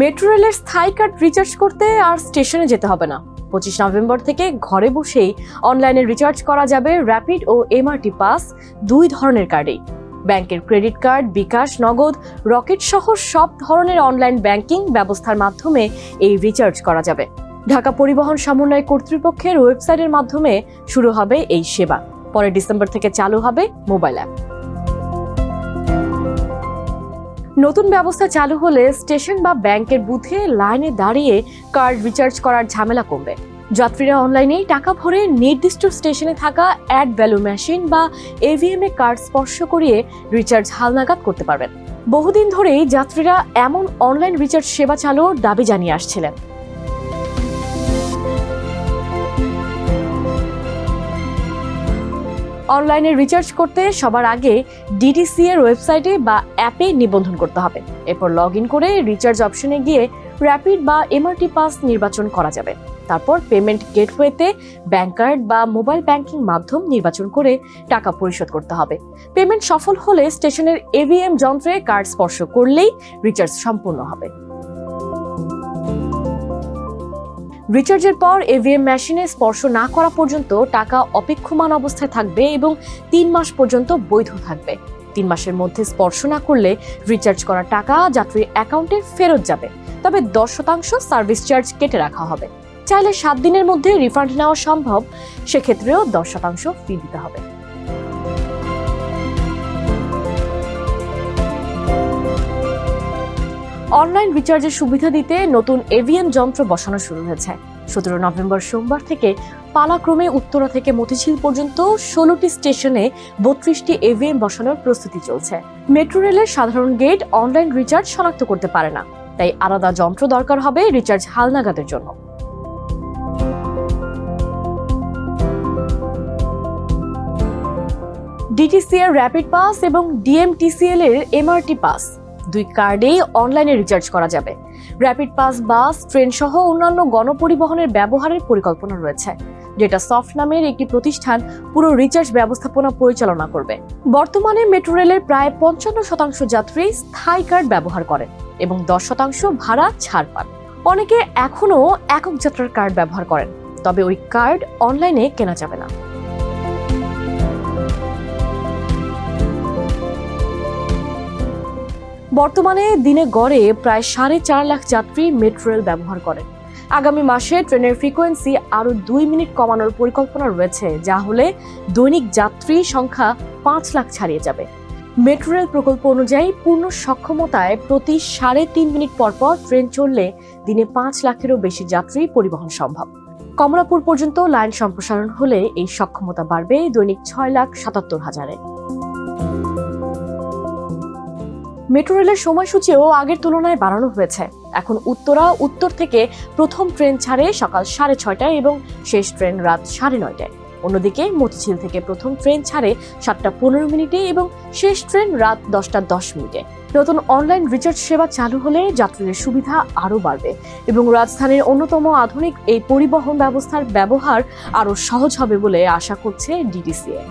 Metro রেলের স্থায়ী card recharge করতে আর স্টেশনে যেতে হবে না। পঁচিশ নভেম্বর থেকে ঘরে বসেই অনলাইনে রিচার্জ করা যাবে র্যাপিড ও এমআরটি পাস দুই ধরনের কার্ডেই ব্যাংকের ক্রেডিট কার্ড বিকাশ, নগদ, রকেট সহ সব ধরনের অনলাইন ব্যাংকিং ব্যবস্থার মাধ্যমে এই রিচার্জ করা যাবে। ঢাকা পরিবহন সমন্বয় কর্তৃপক্ষের ওয়েবসাইটের মাধ্যমে শুরু হবে এই সেবা। পরে ডিসেম্বর থেকে চালু হবে মোবাইল অ্যাপ নতুন ব্যবস্থা চালু হলে স্টেশন বা ব্যাংকের বুথে লাইনে দাঁড়িয়ে কার্ড রিচার্জ করার ঝামেলা কমবে। যাত্রীরা অনলাইনেই টাকা ভরে নির্দিষ্ট স্টেশনে থাকা অ্যাড ভ্যালু মেশিন বা এভিএম এ কার্ড স্পর্শ করিয়ে রিচার্জ হালনাগাদ করতে পারবেন। বহুদিন ধরেই যাত্রীরা এমন অনলাইন রিচার্জ সেবা চালুর দাবি জানিয়ে আসছিলেন। অনলাইনে রিচার্জ করতে সবার আগে ডিটিসি এর ওয়েবসাইটে বা অ্যাপে নিবন্ধন করতে হবে। এরপর লগ ইন করে রিচার্জ অপশনে গিয়ে র্যাপিড বা এমআরটি পাস নির্বাচন করা যাবে। তারপর পেমেন্ট গেটওয়েতে ব্যাংক কার্ড বা মোবাইল ব্যাংকিং মাধ্যম নির্বাচন করে টাকা পরিশোধ করতে হবে। পেমেন্ট সফল হলে স্টেশনের এভিএম যন্ত্রে কার্ড স্পর্শ করলেই রিচার্জ সম্পূর্ণ হবে। রিচার্জের পর এভিএম মেশিনে স্পর্শ না করা পর্যন্ত টাকা অপেক্ষমান অবস্থায় থাকবে এবং তিন মাস পর্যন্ত বৈধ থাকবে। তিন মাসের মধ্যে স্পর্শ না করলে রিচার্জ করা টাকা যাত্রীর অ্যাকাউন্টে ফেরত যাবে। তবে দশ শতাংশ সার্ভিস চার্জ কেটে রাখা হবে। চাইলে সাত দিনের মধ্যে রিফান্ড নেওয়া সম্ভব, সেক্ষেত্রেও দশ শতাংশ ফি দিতে হবে। অনলাইন রিচার্জের সুবিধা দিতে নতুন এভিএম যন্ত্র বসানো শুরু হয়েছে। সতেরো নভেম্বর সোমবার থেকে পালাক্রমে উত্তরা থেকে মতিঝিল পর্যন্ত ষোলোটি স্টেশনে বত্রিশটি এভিএম বসানোর প্রস্তুতি চলছে। মেট্রো রেলের সাধারণ গেট অনলাইন রিচার্জ শনাক্ত করতে পারে না। তাই আলাদা যন্ত্র দরকার হবে রিচার্জ হালনাগাদের জন্য। ডিটিসিএর র্যাপিড পাস এবং ডিএমটিসিএল এর এমআরটি পাস দুই কার্ডেই অনলাইনে রিচার্জ করা যাবে। র্যাপিড পাস বাস, ট্রেন সহ অন্যান্য গণপরিবহনের ব্যবহারের পরিকল্পনা রয়েছে। যেটা সফট নামের একটি প্রতিষ্ঠান পুরো রিচার্জ ব্যবস্থাপনা পরিচালনা করবে। বর্তমানে মেট্রো রেলের প্রায় পঞ্চান্ন শতাংশ যাত্রী স্থায়ী কার্ড ব্যবহার করেন এবং দশ শতাংশ ভাড়া ছাড় পান। অনেকে এখনও একক যাত্রার কার্ড ব্যবহার করেন, তবে ওই কার্ড অনলাইনে কেনা যাবে না। বর্তমানে দিনে গড়ে প্রায় সাড়ে চার লাখ যাত্রী মেট্রো রেল ব্যবহার করেন আগামী মাসে ট্রেনের ফ্রিকোয়েন্সি আরও দুই মিনিট কমানোর পরিকল্পনা রয়েছে, যা হলে দৈনিক যাত্রী সংখ্যা পাঁচ লাখ ছাড়িয়ে যাবে। মেট্রো রেল প্রকল্প অনুযায়ী পূর্ণ সক্ষমতায় প্রতি সাড়ে তিন মিনিট পর পর ট্রেন চললে দিনে পাঁচ লাখেরও বেশি যাত্রী পরিবহন সম্ভব। কমলাপুর পর্যন্ত লাইন সম্প্রসারণ হলে এই সক্ষমতা বাড়বে দৈনিক ছয় লাখ সাতাত্তর হাজারে। মেট্রো রেলের সময়সূচিও আগের তুলনায় বাড়ানো হয়েছে। এখন উত্তরা, উত্তর থেকে প্রথম ট্রেন ছাড়ে সকাল সাড়ে ছয়টায় এবং শেষ ট্রেন রাত সাড়ে নয়টায়। অন্যদিকে মতিঝিল থেকে প্রথম ট্রেন ছাড়ে সাতটা পনেরো মিনিটে এবং শেষ ট্রেন রাত দশটা দশ মিনিটে। নতুন অনলাইন রিচার্জ সেবা চালু হলে যাত্রীদের সুবিধা আরও বাড়বে এবং রাজধানীর অন্যতম আধুনিক এই পরিবহন ব্যবস্থার ব্যবহার আরও সহজ হবে বলে আশা করছে ডিটিসিএ